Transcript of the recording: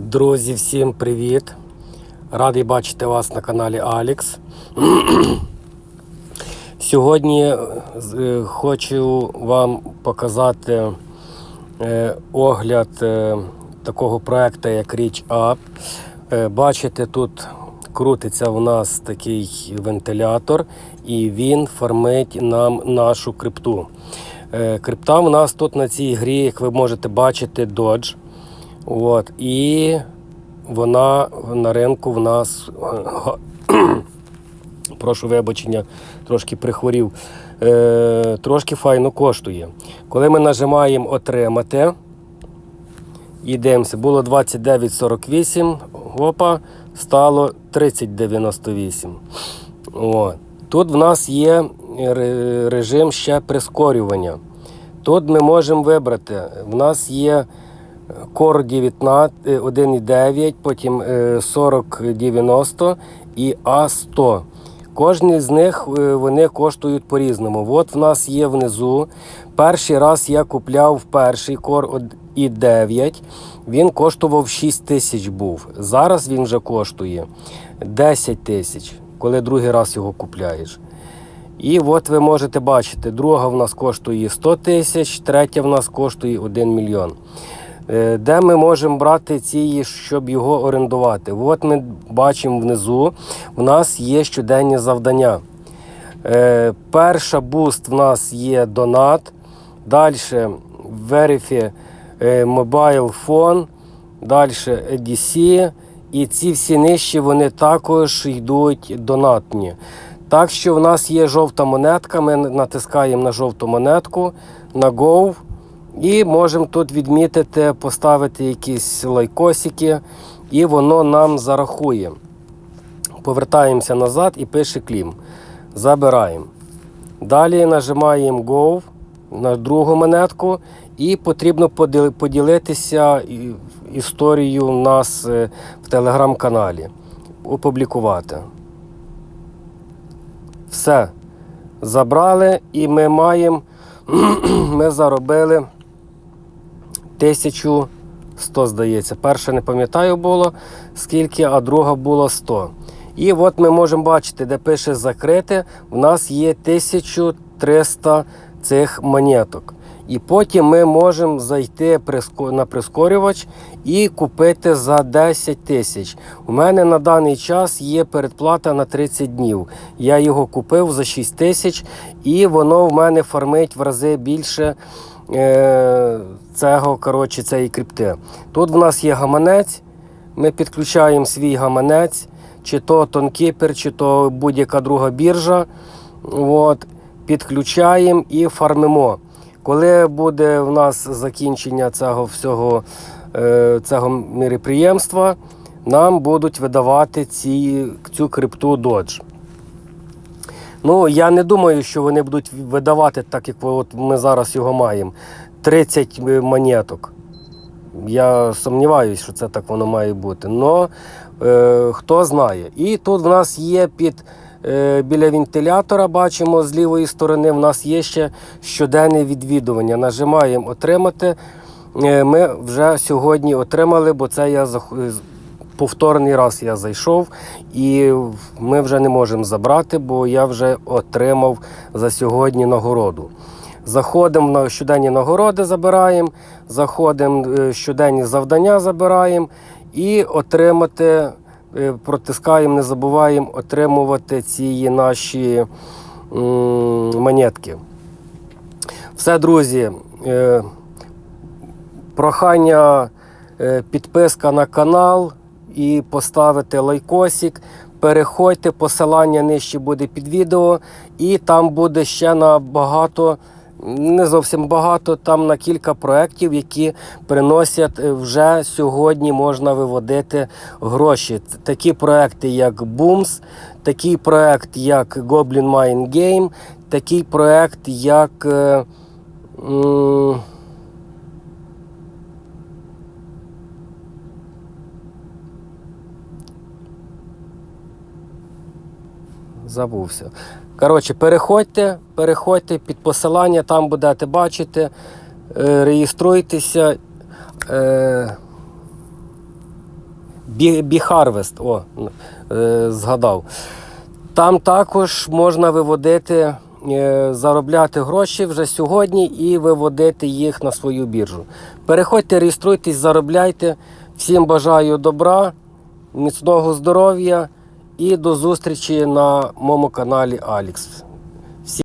Друзі, всім привіт! Радий бачити вас на каналі Алікс. Сьогодні е, хочу вам показати е, огляд е, такого проекту, як Reach Up. Бачите, тут крутиться у нас такий вентилятор, і він фармить нам нашу крипту. Крипта у нас тут на цій грі, як ви можете бачити, Dodge. От, і вона на ринку в нас. Прошу вибачення, трошки прихворів. Е, трошки файно коштує. Коли ми нажимаємо отримати, і дивимося, було 29,48, опа, стало 30,98. От. Тут в нас є режим ще прискорювання. Тут ми можемо вибрати. В нас є Core 19, е, 1,9, потім е, 4090 і А100. Кожний з них е, вони коштують по-різному. От в нас є внизу. Перший раз я купляв перший Core i9. Він коштував 6 тисяч був. Зараз він вже коштує 10 тисяч, коли другий раз його купляєш. І от ви можете бачити, друга в нас коштує 100 тисяч, третя в нас коштує 1 мільйон. Е, Де ми можемо брати ці, щоб його орендувати? От ми бачимо внизу, в нас є щоденні завдання. Е, Перша буст в нас є донат. Далі Verify Mobile Phone, далі EDC. І ці всі нижчі вони також йдуть донатні. Так що в нас є жовта монетка. Ми натискаємо на жовту монетку, на Go. І можемо тут відмітити, поставити якісь лайкосики, і воно нам зарахує. Повертаємося назад і пише клім. Забираємо. Далі нажимаємо Go на другу монетку, і потрібно поділитися історією у нас е, в телеграм-каналі. Опублікувати. Все. Забрали, і ми маємо. Ми заробили 1100, здається. Перша не пам'ятаю було скільки, а друга було 100. І от ми можемо бачити, де пише закрите, в нас є 1300 цих монеток. І потім ми можемо зайти на прискорювач і купити за 10 тисяч. У мене на даний час є передплата на 30 днів. Я його купив за 6 тисяч, і воно в мене фармить в рази більше цього, коротше, цієї крипти. Тут в нас є гаманець. Ми підключаємо свій гаманець, чи то Тонкіпер, чи то будь-яка друга біржа. От, підключаємо і фармимо. Коли буде в нас закінчення цього всього е, цього міроприємства, нам будуть видавати ці, цю крипту Dodge. Ну, я не думаю, що вони будуть видавати, так як от ми зараз його маємо. 30 монеток. Я сумніваюся, що це так воно має бути. Но е, хто знає. І тут в нас є під е, біля вентилятора, бачимо з лівої сторони, в нас є ще щоденне відвідування. Нажимаємо отримати. Е, ми вже сьогодні отримали, бо це я повторний раз я зайшов, і ми вже не можемо забрати, бо я вже отримав за сьогодні нагороду. Заходимо на щоденні нагороди, забираємо, заходимо е, щоденні завдання, забираємо і отримати, е, протискаємо, не забуваємо отримувати ці наші монетки. Все, друзі. е, Прохання підписка на канал і поставити лайкосик. Переходьте, посилання нижче буде під відео, і там буде ще на багато, не зовсім багато, там на кілька проєктів, які приносять е, вже сьогодні можна виводити гроші. Такі проекти, як Booms, такий проект, як Goblin Mine Game, такий проект, як. е, Забувся. Коротше, переходьте, переходьте під посилання, там будете бачити, е, реєструйтеся. Е, Бі- Біхарвест, о, е, згадав. Там також можна виводити, заробляти гроші вже сьогодні і виводити їх на свою біржу. Переходьте, реєструйтесь, заробляйте. Всім бажаю добра, міцного здоров'я і до зустрічі на моєму каналі Алікс.